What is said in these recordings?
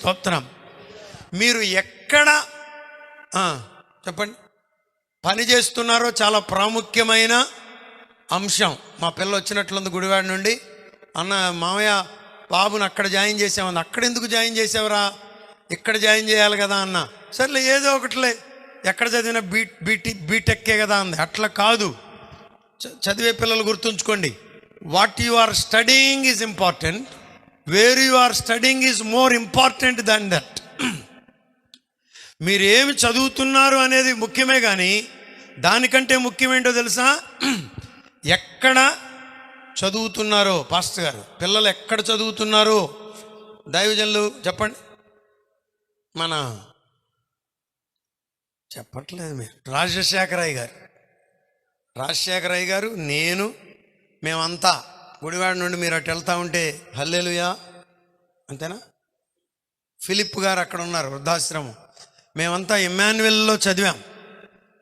స్తోత్రం. మీరు ఎక్కడ చెప్పండి. పని చేస్తున్నారో చాలా ప్రాముఖ్యమైన అంశం. మా పిల్ల వచ్చినట్లుంది గుడివాడ నుండి. అన్న మామయ్య బాబుని అక్కడ జాయిన్ చేసామని అక్కడ ఎందుకు జాయిన్ చేసావురా? ఇక్కడ జాయిన్ చేయాలి కదా అన్న. సర్లే ఏదో ఒకటిలే. ఎక్కడ చదివినా బీ బీటీ బీటెక్కే కదా అంది. అట్లా కాదు. చ- చదివే పిల్లలు గుర్తుంచుకోండి. What you are studying is important. Where you are studying is more important than that మీరు ఏమి చదువుతున్నారు అనేది ముఖ్యమే కానీ దానికంటే ముఖ్యమేంటో తెలుసా? ఎక్కడ చదువుతున్నారో పాస్టర్ గారు పిల్లలు ఎక్కడ చదువుతున్నారో? దైవజనులు చెప్పండి. మన చెప్పట్లేదు మీరు. రాజశేఖరయ్య గారు. రాజశేఖరయ్య గారు నేను మేమంతా గుడివాడ నుండి మీరు అటు వెళ్తూ ఉంటే హల్లెలుయా అంతేనా? ఫిలిప్ గారు అక్కడ ఉన్నారు వృద్ధాశ్రమం. మేమంతా ఇమాన్యువల్లో చదివాం.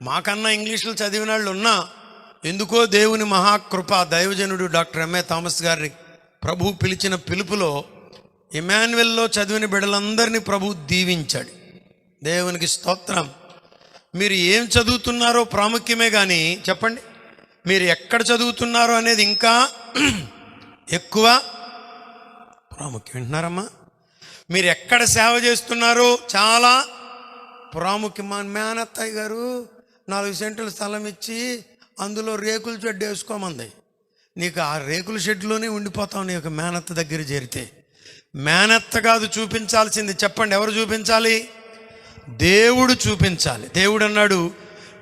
మాకన్నా ఇంగ్లీష్లో చదివిన వాళ్ళు ఉన్నా ఎందుకో దేవుని మహాకృప దైవజనుడు డాక్టర్ ఎంఏ థామస్ గారిని ప్రభు పిలిచిన పిలుపులో ఇమాన్యువల్లో చదివిన బిడ్డలందరినీ ప్రభు దీవించాడు. దేవునికి స్తోత్రం. మీరు ఏం చదువుతున్నారో ప్రాముఖ్యమే కానీ చెప్పండి. మీరు ఎక్కడ చదువుతున్నారు అనేది ఇంకా ఎక్కువ ప్రాముఖ్యం. వింటున్నారమ్మా? మీరు ఎక్కడ సేవ చేస్తున్నారు? చాలా ప్రాముఖ్యం మా మేనత్తయ్య గారు నాలుగు సెంట్లు స్థలం ఇచ్చి అందులో రేకుల షెడ్ వేసుకోమంది. నీకు ఆ రేకుల షెడ్లోనే ఉండిపోతావు నీ యొక్క మేనత్త దగ్గర చేరితే. మేనత్త కాదు చూపించాల్సింది. చెప్పండి ఎవరు చూపించాలి? దేవుడు చూపించాలి. దేవుడు అన్నాడు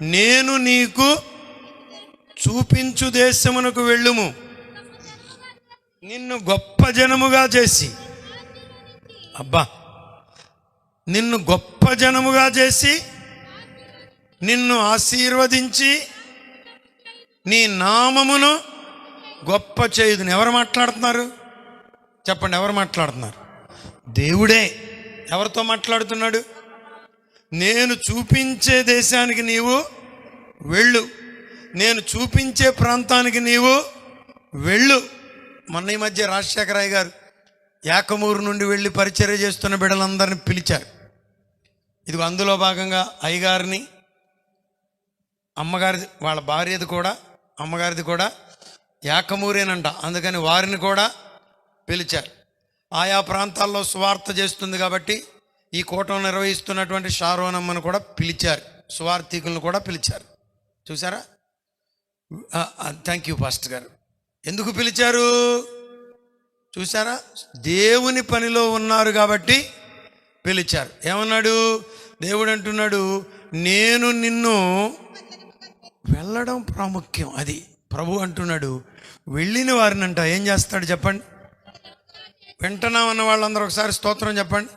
నేను నీకు చూపించు దేశమునకు వెళ్ళుము. నిన్ను గొప్ప జనముగా చేసి. అబ్బా నిన్ను గొప్ప జనముగా చేసి నిన్ను ఆశీర్వదించి నీ నామమును గొప్ప చేయుదుని. ఎవరు మాట్లాడుతున్నారు? చెప్పండి ఎవరు మాట్లాడుతున్నారు? దేవుడే ఎవరితో మాట్లాడుతున్నాడు? నేను చూపించే దేశానికి నీవు వెళ్ళు. నేను చూపించే ప్రాంతానికి నీవు వెళ్ళు. మొన్న ఈ మధ్య రాజశేఖరయ్య గారు ఏకమూరు నుండి వెళ్ళి పరిచర్య చేస్తున్న బిడ్డలందరిని పిలిచారు. ఇది అందులో భాగంగా అయ్యగారిని అమ్మగారిది వాళ్ళ భార్యది కూడా అమ్మగారిది కూడా ఏకమూరేనంట అందుకని వారిని కూడా పిలిచారు. ఆయా ప్రాంతాల్లో సువార్త చేస్తుంది కాబట్టి ఈ కూటం నిర్వహిస్తున్నటువంటి షారోనమ్మను కూడా పిలిచారు. సువార్థికులను కూడా పిలిచారు. చూసారా థ్యాంక్ యూ పాస్టర్ గారు. ఎందుకు పిలిచారు? చూసారా దేవుని పనిలో ఉన్నారు కాబట్టి పిలిచారు. ఏమన్నాడు? దేవుడు అంటున్నాడు నేను నిన్ను వెళ్ళడం ప్రాముఖ్యం అది. ప్రభు అంటున్నాడు వెళ్ళిన వారినంట. ఏం చేస్తాడు చెప్పండి? వింటున్నామన్న వాళ్ళందరూ ఒకసారి స్తోత్రం చెప్పండి.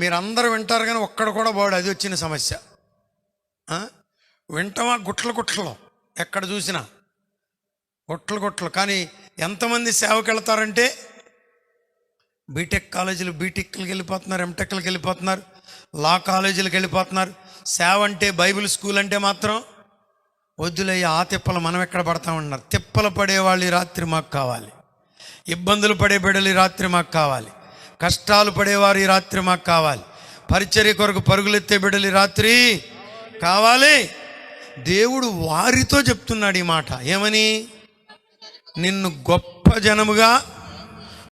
మీరందరూ వింటారు కానీ ఒక్కడ కూడా బాడు అది వచ్చిన సమస్య. వింటామా? గుట్ల గుట్లలో. ఎక్కడ చూసినా గుట్టలు గుట్టలు కానీ ఎంతమంది సేవకి వెళ్తారంటే బీటెక్ కాలేజీలు బీటెక్లకు వెళ్ళిపోతున్నారు ఎంటెక్లకు వెళ్ళిపోతున్నారు లా కాలేజీలకు వెళ్ళిపోతున్నారు. సేవ అంటే బైబిల్ స్కూల్ అంటే మాత్రం వద్దులయ్య ఆ తిప్పలు మనం ఎక్కడ పడతామన్నారు తిప్పలు పడేవాళ్ళు రాత్రి మాకు కావాలి. ఇబ్బందులు పడే బిడ్డలు ఈ రాత్రి మాకు కావాలి. కష్టాలు పడేవారు ఈ రాత్రి మాకు కావాలి. పరిచర్య కొరకు పరుగులెత్తే బిడ్డలు రాత్రి కావాలి. దేవుడు వారితో చెప్తున్నాడు ఈ మాట. ఏమని? నిన్ను గొప్ప జనముగా